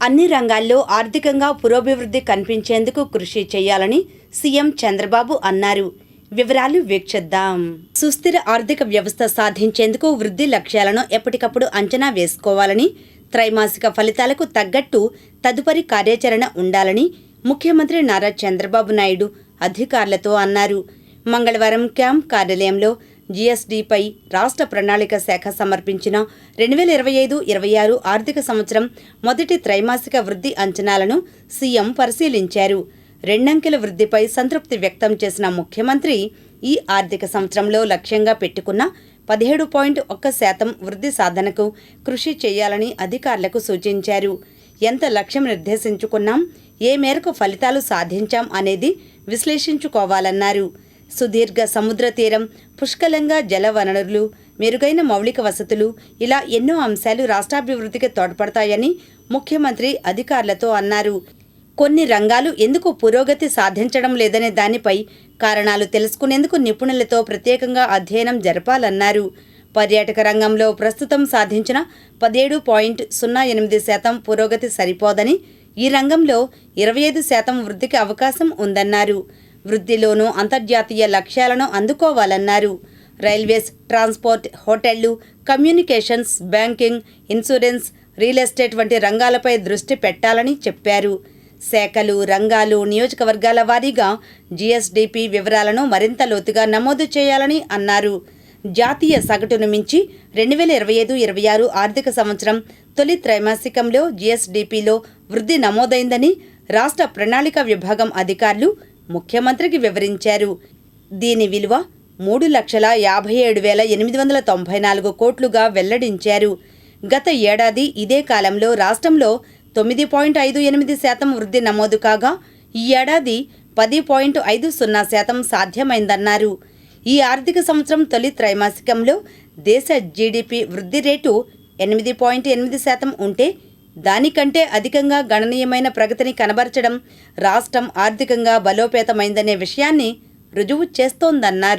అన్ని రంగాల్లో ఆర్థికంగా పురోభివృద్ధి కనిపించేందుకు కృషి చేయాలని సీఎం చంద్రబాబు అన్నారు. వివరాలు వీక్షిద్దాం సుస్థిర ఆర్థిక వ్యవస్థ సాధించేందుకు వృద్ధి లక్ష్యాలను ఎప్పటికప్పుడు అంచనా వేసుకోవాలని త్రైమాసిక ఫలితాలకు తగ్గట్టు తదుపరి కార్యాచరణ ఉండాలని ముఖ్యమంత్రి నారా చంద్రబాబు నాయుడు అధికారులతో అన్నారు. మంగళవారం క్యాంప్ కార్యాలయంలో జీఎస్డీపై రాష్ట్ర ప్రణాళిక శాఖ సమర్పించిన రెండు వేల ఇరవై ఐదు ఇరవై ఆరు ఆర్థిక సంవత్సరం మొదటి త్రైమాసిక వృద్ధి అంచనాలను సీఎం పరిశీలించారు. రెండంకెల వృద్ధిపై సంతృప్తి వ్యక్తం చేసిన ముఖ్యమంత్రి ఈ ఆర్థిక సంవత్సరంలో లక్ష్యంగా పెట్టుకున్న పదిహేడు పాయింట్ ఒక్క శాతం వృద్ధి సాధనకు కృషి చేయాలని అధికారులకు సూచించారు. ఎంత లక్ష్యం నిర్దేశించుకున్నాం ఏ మేరకు ఫలితాలు సాధించాం అనేది విశ్లేషించుకోవాలన్నారు. సుదీర్ఘ సముద్ర తీరం పుష్కలంగా జల వనరులు మెరుగైన మౌలిక వసతులు ఇలా ఎన్నో అంశాలు రాష్ట్రాభివృద్ధికి తోడ్పడతాయని ముఖ్యమంత్రి అధికారులతో అన్నారు. కొన్ని రంగాలు ఎందుకు పురోగతి సాధించడం లేదనే దానిపై కారణాలు తెలుసుకునేందుకు నిపుణులతో ప్రత్యేకంగా అధ్యయనం జరపాలన్నారు. పర్యాటక రంగంలో ప్రస్తుతం సాధించిన పదిహేడు పాయింట్ సున్నా ఎనిమిది శాతం పురోగతి సరిపోదని ఈ రంగంలో ఇరవై ఐదు శాతం వృద్ధికి అవకాశం ఉందన్నారు. వృద్ధిలోనూ అంతర్జాతీయ లక్ష్యాలను అందుకోవాలన్నారు. రైల్వేస్ ట్రాన్స్పోర్ట్ హోటళ్ళు communications banking insurance real estate వంటి రంగాలపై దృష్టి పెట్టాలని చెప్పారు. శాఖలు రంగాలు నియోజకవర్గాల వారీగా జీఎస్డీపీ వివరాలను మరింత లోతుగా నమోదు చేయాలని అన్నారు. జాతీయ సగటును మించి రెండు వేల ఇరవై ఐదు ఇరవై ఆరు ఆర్థిక సంవత్సరం తొలి త్రైమాసికంలో జీఎస్డీపీలో వృద్ధి నమోదైందని రాష్ట్ర ప్రణాళిక విభాగం అధికారులు ముఖ్యమంత్రికి వివరించారు. దీని విలువ మూడు లక్షల యాభై ఏడు వేల ఎనిమిది వందల తొంభై నాలుగు కోట్లుగా వెల్లడించారు. గత ఏడాది ఇదే కాలంలో రాష్ట్రంలో తొమ్మిది పాయింట్ ఐదు ఎనిమిది శాతం వృద్ధి నమోదు కాగా ఈ ఏడాది పది పాయింట్ ఐదు సున్నా శాతం సాధ్యమైందన్నారు. ఈ ఆర్థిక సంవత్సరం తొలి త్రైమాసికంలో దేశ జీడిపి వృద్ధి రేటు ఎనిమిది పాయింట్ ఎనిమిది శాతం ఉంటే దానికంటే అధికంగా గణనీయమైన ప్రగతిని కనబరచడం రాష్ట్రం ఆర్థికంగా బలోపేతమైందనే విషయాన్ని రుజువు చేస్తోందన్నారు.